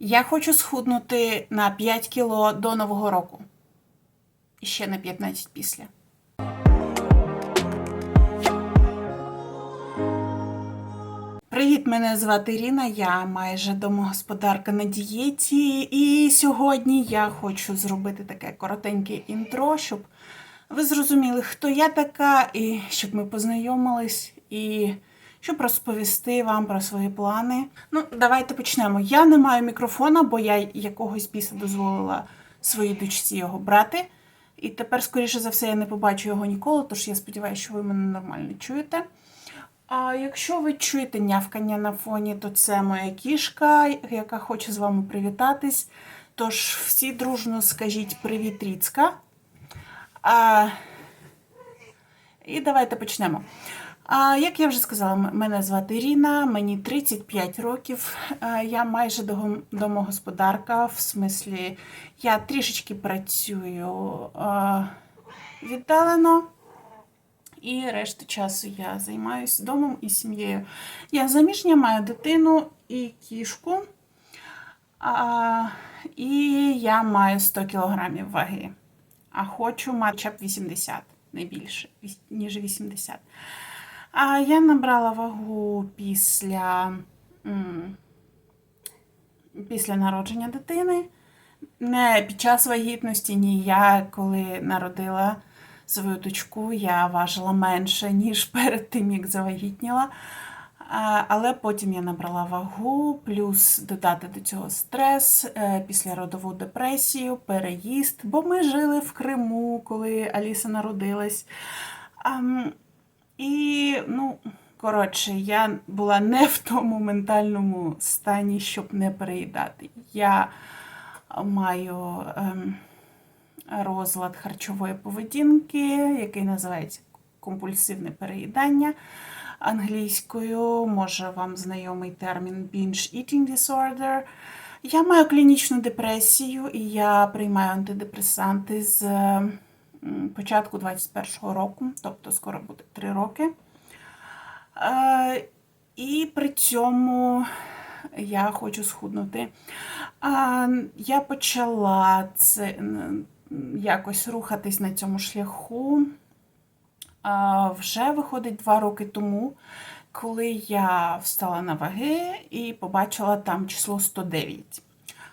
Я хочу схуднути на 5 кіло до Нового року. І ще на 15 після. Привіт, мене звати Ріна. Я майже домогосподарка на дієті. І сьогодні я хочу зробити таке коротеньке інтро, щоб ви зрозуміли, хто я така, і щоб ми познайомились, і щоб розповісти вам про свої плани. Ну, давайте почнемо. Я не маю мікрофона, бо я якогось біса дозволила своїй дочці його брати. І тепер, скоріше за все, я не побачу його ніколи, тож я сподіваюся, що ви мене нормально чуєте. А якщо ви чуєте нявкання на фоні, то це моя кішка, яка хоче з вами привітатись. Тож всі дружно скажіть привіт, Ріцька. А, і давайте почнемо. Як я вже сказала, мене звати Ріна, мені 35 років. Я майже домогосподарка, в смислі, я трішечки працюю віддалено. І решту часу я займаюся домом і сім'єю. Я заміжня, маю дитину і кішку. І я маю 100 кілограмів ваги. А хочу мати б 80, не більше, ніж 80. А я набрала вагу після, після народження дитини. Не під час вагітності, ні. Я коли народила свою дочку, я важила менше, ніж перед тим, як завагітніла. Але потім я набрала вагу, плюс додати до цього стрес, е, післяродову депресію, переїзд, бо ми жили в Криму, коли Аліса народилась. І, ну, коротше, я була не в тому ментальному стані, щоб не переїдати. Я маю ем, розлад харчової поведінки, який називається компульсивне переїдання. Англійською може вам знайомий термін binge eating disorder. Я маю клінічну депресію і я приймаю антидепресанти з початку 21-го року, тобто скоро буде 3 роки. Е, І при цьому я хочу схуднути. Я почала це якось рухатись на цьому шляху. Вже виходить два роки тому, коли я встала на ваги і побачила там число 109.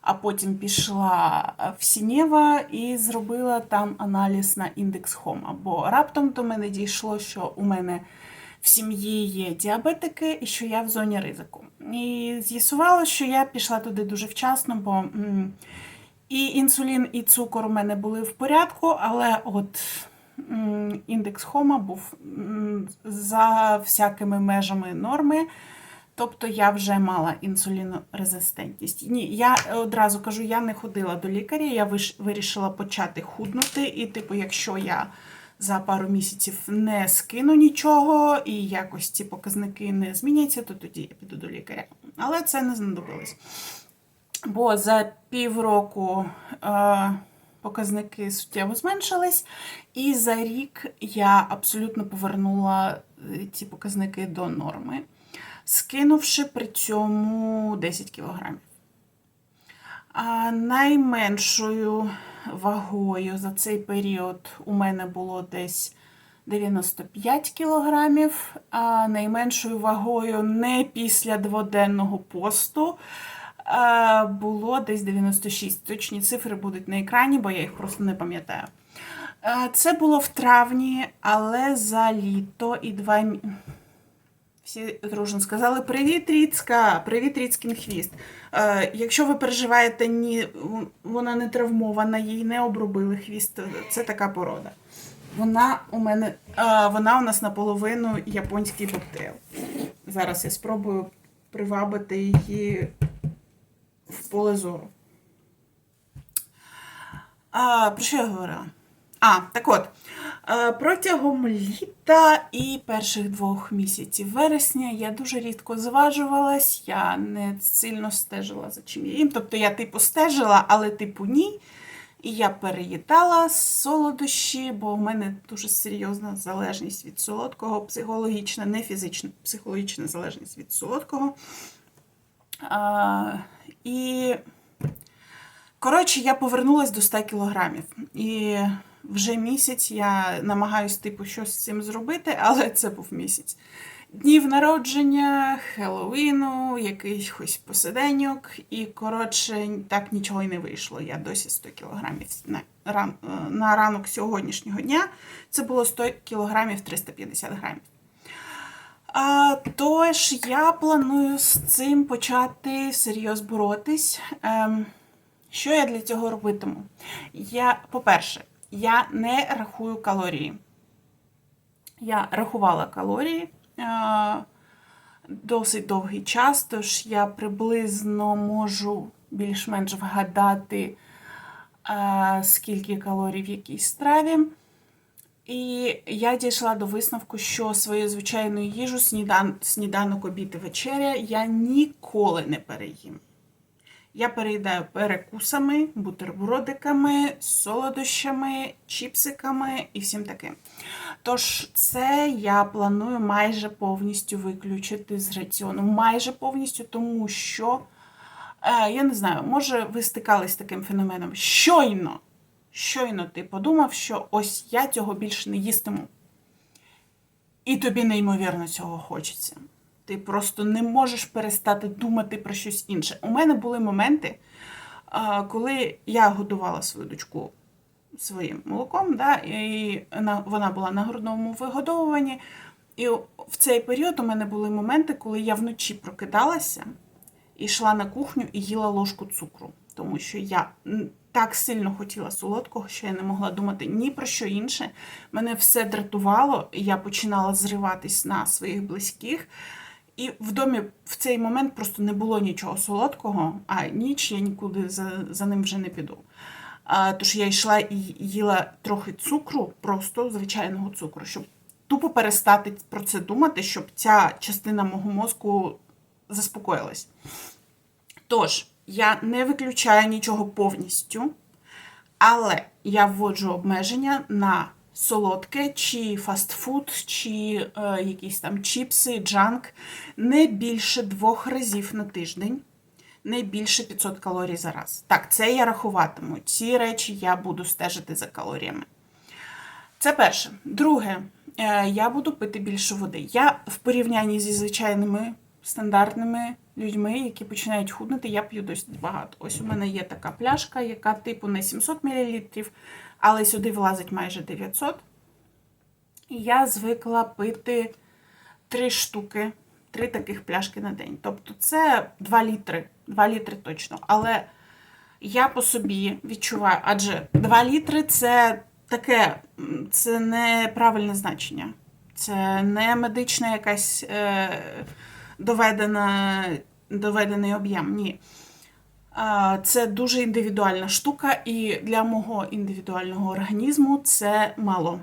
А потім пішла в Сінєва і зробила там аналіз на індекс Хома. Бо раптом до мене дійшло, що у мене в сім'ї є діабетики і що я в зоні ризику. І з'ясувалося, що я пішла туди дуже вчасно, бо і інсулін, і цукор у мене були в порядку, але от індекс Хома був за всякими межами норми. Тобто я вже мала інсулінорезистентність. Ні, я одразу кажу, я не ходила до лікаря, я вирішила почати худнути. І, типу, якщо я за пару місяців не скину нічого і якось ці показники не зміняться, то тоді я піду до лікаря. Але це не знадобилось. Бо за півроку е, показники суттєво зменшились, і за рік я абсолютно повернула е, ці показники до норми, скинувши при цьому 10 кілограмів. А найменшою вагою за цей період у мене було десь 95 кілограмів, а найменшою вагою не після дводенного посту було десь 96. Точні цифри будуть на екрані, бо я їх просто не пам'ятаю. Це було в травні, але за літо і два всі дружно сказали: Привіт, Ріцька! Привіт, Ріцькін хвіст. Е, якщо ви переживаєте, ні, вона не травмована, їй не обробили хвіст. Це така порода. Вона у мене, е, вона у нас наполовину японський бобтейл. Зараз я спробую привабити її в поле зору. А, про що я говорила? А, так от. е, Протягом літа і перших двох місяців вересня я дуже рідко зважувалась, я не сильно стежила за чим я їм. Тобто я типу стежила, але типу ні. І я переїдала солодощі, бо в мене дуже серйозна залежність від солодкого, психологічна, не фізична, психологічна залежність від солодкого. А, І, коротше, я повернулася до 100 кілограмів. І вже місяць я намагаюся, типу, щось з цим зробити, але це був місяць. Днів народження, Хеллоуіну, якихось посиденьок, і, коротше, так нічого й не вийшло. Я досі 100 кілограмів на, ран, на ранок сьогоднішнього дня. Це було 100 кілограмів 350 грамів. А, тож я планую з цим почати серйозно боротись. Ем, що я для цього робитиму? Я, по-перше, я не рахую калорії. Я рахувала калорії е, досить довгий час, тож я приблизно можу більш-менш вгадати, е, скільки калорій в якійсь страві. І я дійшла до висновку, що свою звичайну їжу, снідан, сніданок, обід і вечеря я ніколи не переїм. Я переїдаю перекусами, бутербродиками, солодощами, чіпсиками і всім таким. Тож це я планую майже повністю виключити з раціону. Майже повністю, тому що, е, я не знаю, може ви стикались з таким феноменом. Щойно, щойно ти подумав, що ось я цього більше не їстиму. І тобі неймовірно цього хочеться. Ти просто не можеш перестати думати про щось інше. У мене були моменти, коли я годувала свою дочку своїм молоком, да, і вона була на грудному вигодовуванні. І в цей період у мене були моменти, коли я вночі прокидалася і йшла на кухню і їла ложку цукру. Тому що я так сильно хотіла солодкого, що я не могла думати ні про що інше. Мене все дратувало, і я починала зриватись на своїх близьких. І в домі в цей момент просто не було нічого солодкого, а ніч я нікуди за, за ним вже не піду. А, тож я йшла і їла трохи цукру, просто звичайного цукру, щоб тупо перестати про це думати, щоб ця частина мого мозку заспокоїлась. Тож, я не виключаю нічого повністю, але я вводжу обмеження на солодке, чи фастфуд, чи е, якісь там чіпси, джанк не більше двох разів на тиждень, не більше 500 калорій за раз. Так, це я рахуватиму. Ці речі я буду стежити за калоріями. Це перше. Друге, е, я буду пити більше води. Я в порівнянні зі звичайними стандартними людьми, які починають худнути, я п'ю досить багато. Ось у мене є така пляшка, яка типу не 700 мл, але сюди влазить майже 900. І я звикла пити 3 штуки, 3 таких пляшки на день. Тобто це 2 літри, 2 літри точно. Але я по собі відчуваю, адже 2 літри це таке, це неправильне значення. Це не медична якась е, доведена, доведений об'єм. Ні. Це дуже індивідуальна штука, і для мого індивідуального організму це мало.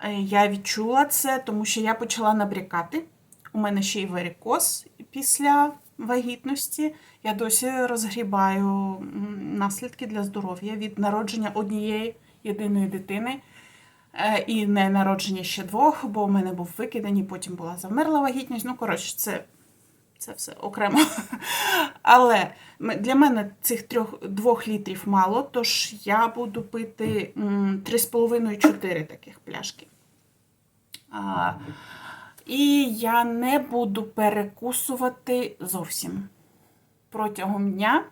Е, Я відчула це, тому що я почала набрякати. У мене ще й варикоз після вагітності. Я досі розгрібаю наслідки для здоров'я від народження однієї єдиної дитини. Е, І не народження ще двох, бо у мене був викиданий, потім була замерла вагітність. Ну, коротше, це, це все окремо. Але для мене цих трьох, двох літрів мало, тож я буду пити м, 3,5-4 таких пляшки. А, і я не буду перекусувати зовсім протягом дня.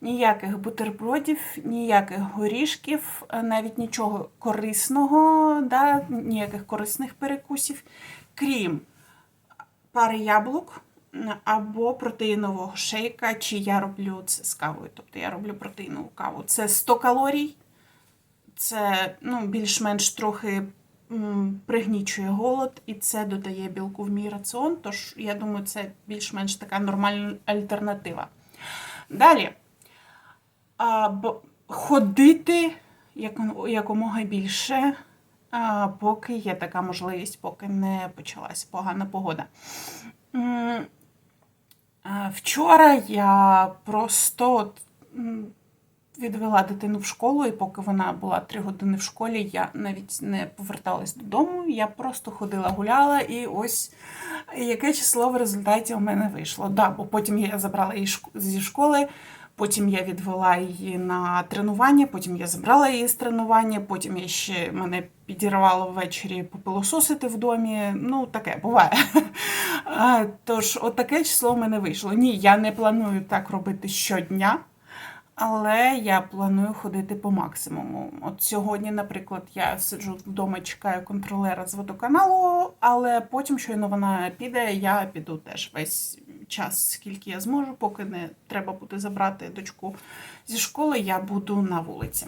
Ніяких бутербродів, ніяких горішків, навіть нічого корисного, да, ніяких корисних перекусів, крім пари яблук або протеїнового шейка, чи я роблю це з кавою. Тобто я роблю протеїнову каву. Це 100 калорій, це ну, більш-менш трохи пригнічує голод, і це додає білку в мій раціон. Тож, я думаю, це більш-менш така нормальна альтернатива. Далі. Ходити якомога більше, поки є така можливість, поки не почалась погана погода. А, Вчора я просто відвела дитину в школу, і поки вона була три години в школі, я навіть не поверталась додому. Я просто ходила, гуляла, і ось яке число в результаті у мене вийшло. Да, бо потім я забрала її зі школи. Потім я відвела її на тренування, потім я забрала її з тренування, потім я ще мене підірвало ввечері попилососити в домі. Ну, таке буває. Тож, от таке число в мене вийшло. Ні, я не планую так робити щодня. Але я планую ходити по максимуму. От сьогодні, наприклад, я сиджу вдома, чекаю контролера з водоканалу, але потім, щойно вона піде, я піду теж весь час, скільки я зможу, поки не треба буде забрати дочку зі школи, я буду на вулиці.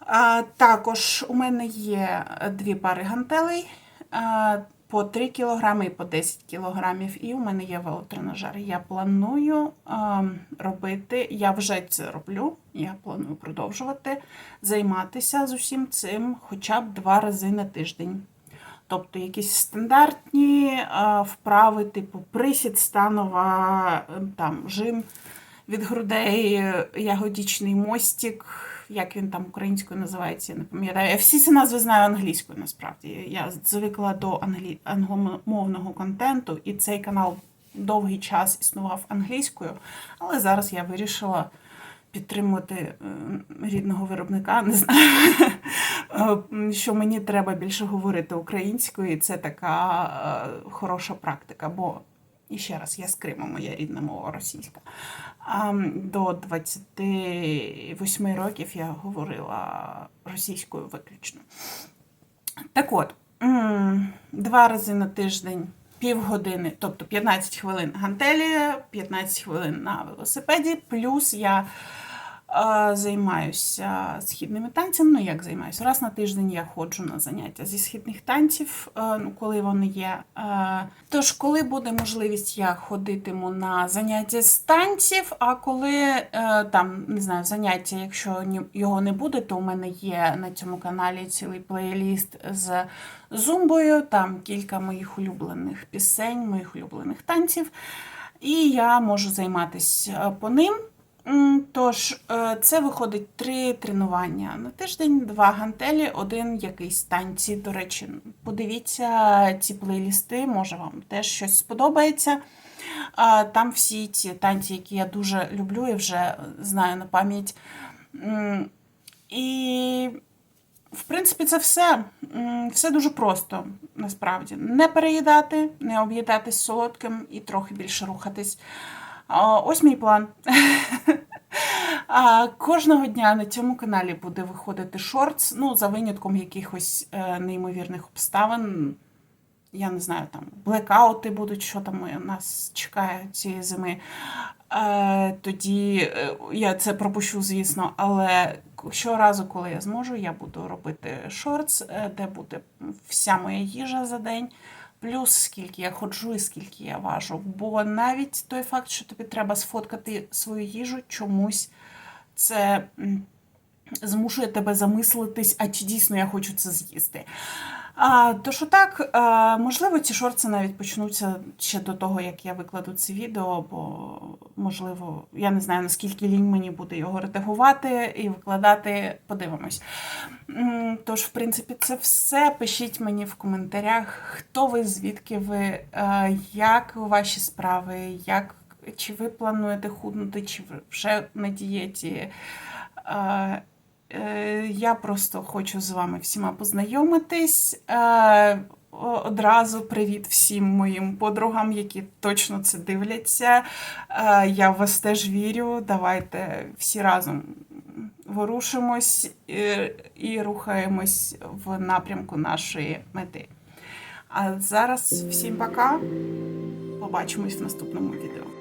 А, також у мене є дві пари гантелей. А, по 3 кг і по 10 кг, і у мене є велотренажер. Я планую а, робити, я вже це роблю, я планую продовжувати займатися з усім цим хоча б два рази на тиждень. Тобто якісь стандартні вправи, типу присід, станова, е, там, жим від грудей, е, ягодічний мостик, як він там українською називається, я не пам'ятаю. Я всі ці назви знаю англійською насправді. Я звикла до англі... англомовного контенту, і цей канал довгий час існував англійською, але зараз я вирішила підтримувати е, рідного виробника. Не знаю, Е, що мені треба більше говорити українською, і це така е, хороша практика. Бо і ще раз, я з Криму, моя рідна мова російська. До 28 років я говорила російською виключно. Так от, два рази на тиждень, півгодини, тобто 15 хвилин гантелі, 15 хвилин на велосипеді, плюс я е, займаюся східними танцями. Ну, як займаюся? Раз на тиждень я ходжу на заняття зі східних танців, е, ну, коли вони є. Е, Тож, коли буде можливість, я ходитиму на заняття з танців, а коли е, там, не знаю, заняття, якщо його не буде, то у мене є на цьому каналі цілий плейліст з зумбою, там кілька моїх улюблених пісень, моїх улюблених танців. І я можу займатися по ним. Тож, е, це виходить три тренування на тиждень, два гантелі, один якийсь танці. До речі, подивіться ці плейлісти, може вам теж щось сподобається. Там всі ці танці, які я дуже люблю і вже знаю на пам'ять. І, в принципі, це все. Все дуже просто, насправді. Не переїдати, не об'їдатись солодким і трохи більше рухатись. Ось мій план. Кожного дня на цьому каналі буде виходити шортс, ну, за винятком якихось е, неймовірних обставин. Я не знаю, там блекаути будуть, що там нас чекає цієї зими. Е, тоді е, я це пропущу, звісно, але щоразу, коли я зможу, я буду робити шортс, де буде вся моя їжа за день. Плюс скільки я ходжу і скільки я важу. Бо навіть той факт, що тобі треба сфоткати свою їжу, чомусь це змушує тебе замислитись, а чи дійсно я хочу це з'їсти. А, то що так, а, можливо, ці шорти навіть почнуться ще до того, як я викладу це відео, бо, можливо, я не знаю, наскільки лінь мені буде його редагувати і викладати, подивимось. Тож, в принципі, це все. Пишіть мені в коментарях, хто ви, звідки ви, е, як ваші справи, як, чи ви плануєте худнути, чи вже на дієті. Е, Е, Я просто хочу з вами всіма познайомитись. Е, Одразу привіт всім моїм подругам, які точно це дивляться. Е, Я в вас теж вірю. Давайте всі разом ворушимось і, і рухаємось в напрямку нашої мети. А зараз всім пока. Побачимось в наступному відео.